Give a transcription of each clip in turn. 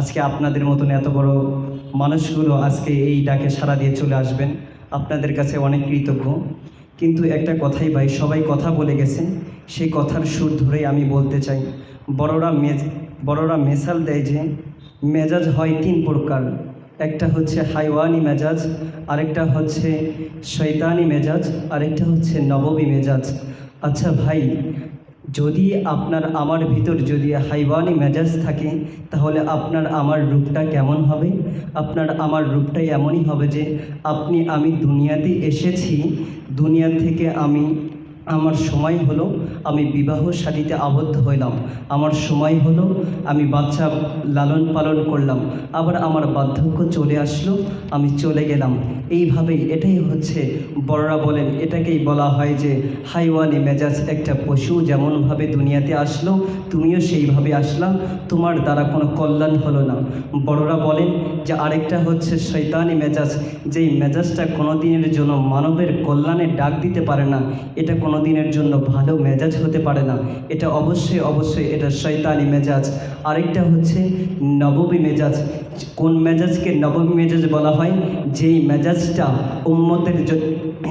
আজকে আপনাদের মতন এত বড় মানুষগুলো আজকে এই ডাকে সাড়া দিয়ে চলে আসবেন। আপনাদের কাছে অনেক কৃতজ্ঞ। কিন্তু একটা কথাই ভাই, সবাই কথা বলে গেছেন সেই কথার সুর ধরেই আমি বলতে চাই। বড়রা মেজ বড়রা মেসাল দেয় যে, মেজাজ হয় তিন প্রকার। একটা হচ্ছে হাইওয়ানি মেজাজ, আরেকটা হচ্ছে শৈতানি মেজাজ, আরেকটা হচ্ছে নববী মেজাজ। আচ্ছা ভাই যদি আপনার, আমার ভিতর যদি হাইওয়ানি মেজাজ থাকে, তাহলে আপনার আমার রূপটা কেমন হবে? আপনার আমার রূপটাই এমনই হবে যে, আপনি, আমি দুনিয়াতে এসেছি, দুনিয়া থেকে আমি আমার সময় হলো আমি বিবাহ শাড়িতে আবদ্ধ হইলাম। আমার সময় হলো আমি বাচ্চা লালন পালন করলাম। আবার আমার বার্ধক্য চলে আসলো, আমি চলে গেলাম। এইভাবেই এটাই হচ্ছে বড়রা বলেন। এটাকেই বলা হয় যে হাইওয়ানি মেজাজ একটা পশু যেমনভাবে দুনিয়াতে আসলো, তুমিও সেইভাবে আসলাম তোমার দ্বারা কোনো কল্যাণ হলো না। বড়রা বলেন যে আরেকটা হচ্ছে শৈতানি মেজাজ। যেই মেজাজটা কোনো দিনের জন্য মানবের কল্যাণে ডাক দিতে পারে না, এটা কোনো দিনের জন্য ভালো মেজাজ হতে পারে না। এটা অবশ্যই অবশ্যই এটা শৈতানি মেজাজ। আরেকটা হচ্ছে নবমী মেজাজ। কোন মেজাজকে নবমী মেজাজ বলা হয়? যেই মেজাজটা উম্মতের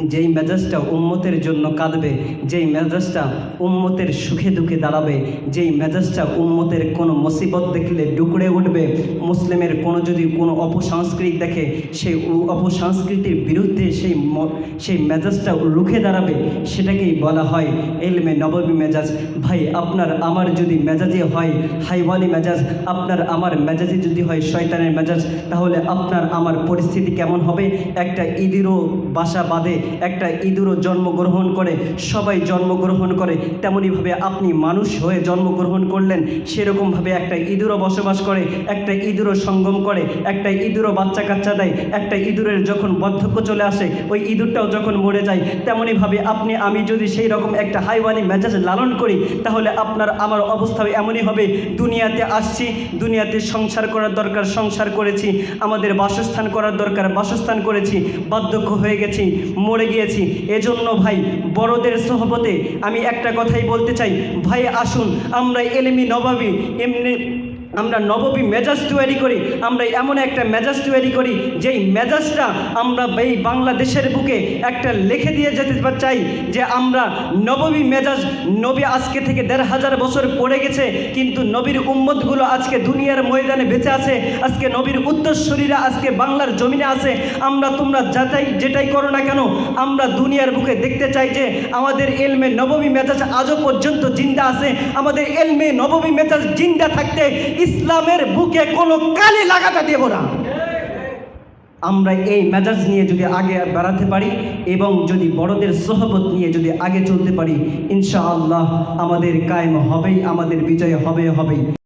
যেই মেজাজটা উম্মতের জন্য কাঁদবে, যেই মেজাজটা উম্মতের সুখে দুঃখে দাঁড়াবে, যেই মেজাজটা উম্মতের কোনো মুসিবত দেখলে ডুকরে উঠবে, মুসলিমের কোনো যদি কোনো অপসংস্কৃতি দেখে, সেই অপসংস্কৃতির বিরুদ্ধে সেই সেই মেজাজটা রুখে দাঁড়াবে, সেটাকেই বলা হয় এলমে নবমী মেজাজ। ভাই, আপনার, আমার যদি মেজাজে হয় হাইওয়ানি মেজাজ, আপনার, আমার মেজাজে যদি হয় শয়তানের মেজাজ, তাহলে আপনার, আমার পরিস্থিতি কেমন হবে? একটা ইদিরও বাসা বাঁধে একটা ইঁদুরও জন্মগ্রহণ করে, সবাই জন্মগ্রহণ করে তেমনইভাবে আপনি মানুষ হয়ে জন্মগ্রহণ করলেন, সেরকমভাবে একটা ইঁদুরও বসবাস করে, একটা ইঁদুরও সঙ্গম করে, একটা ইঁদুরও বাচ্চা কাচ্চা দেয়, একটা ইঁদুরের যখন বার্ধক্য চলে আসে, ওই ইঁদুরটাও যখন মরে যায় তেমনইভাবে আপনি, আমি যদি সেই রকম একটা হাইওয়ানি মেজাজ লালন করি, তাহলে আপনার, আমার অবস্থা এমনই হবে। দুনিয়াতে আসছি, দুনিয়াতে সংসার করার দরকার, সংসার করেছি, আমাদের বাসস্থান করার দরকার, বাসস্থান করেছি, বার্ধক্য হয়ে গেছি মরে গিয়েছি। এজন্য ভাই, বড়দের সহবতে আমি একটা কথাই বলতে চাই। ভাই, আসুন, আমরা এলেমি নবাবি, এমনি আমরা নববী মেজাজ তৈরি করি, আমরা এমন একটা মেজাজ তৈরি করি, যেই মেজাজটা আমরা এই বাংলাদেশের বুকে একটা লিখে দিয়ে যেতে চাই যে আমরা নববী মেজাজ নবী আজকে থেকে দেড় হাজার বছর পড়ে গেছে, কিন্তু নবীর উম্মতগুলো আজকে দুনিয়ার ময়দানে বেঁচে আছে, আজকে নবীর উত্তরসূরিরা আজকে বাংলার জমিনে আছে, আমরা তোমরা যাতাই যেটাই করো না কেন, আমরা দুনিয়ার বুকে দেখতে চাই যে আমাদের এলমে নবমী মেজাজ আজও পর্যন্ত জিন্দা আছে, আমাদের এলমে নবমী মেজাজ জিন্দা থাকতে ইসলামের বুকে কোনো কালি লাগাতে দেব না। আমরা এই মেজাজ নিয়ে যদি আগে বেড়াতে পারি এবং যদি বড়দের সহবত নিয়ে যদি আগে চলতে পারি, ইনশাআল্লাহ আমাদের কায়েম হবেই, আমাদের বিজয় হবে, হবেই।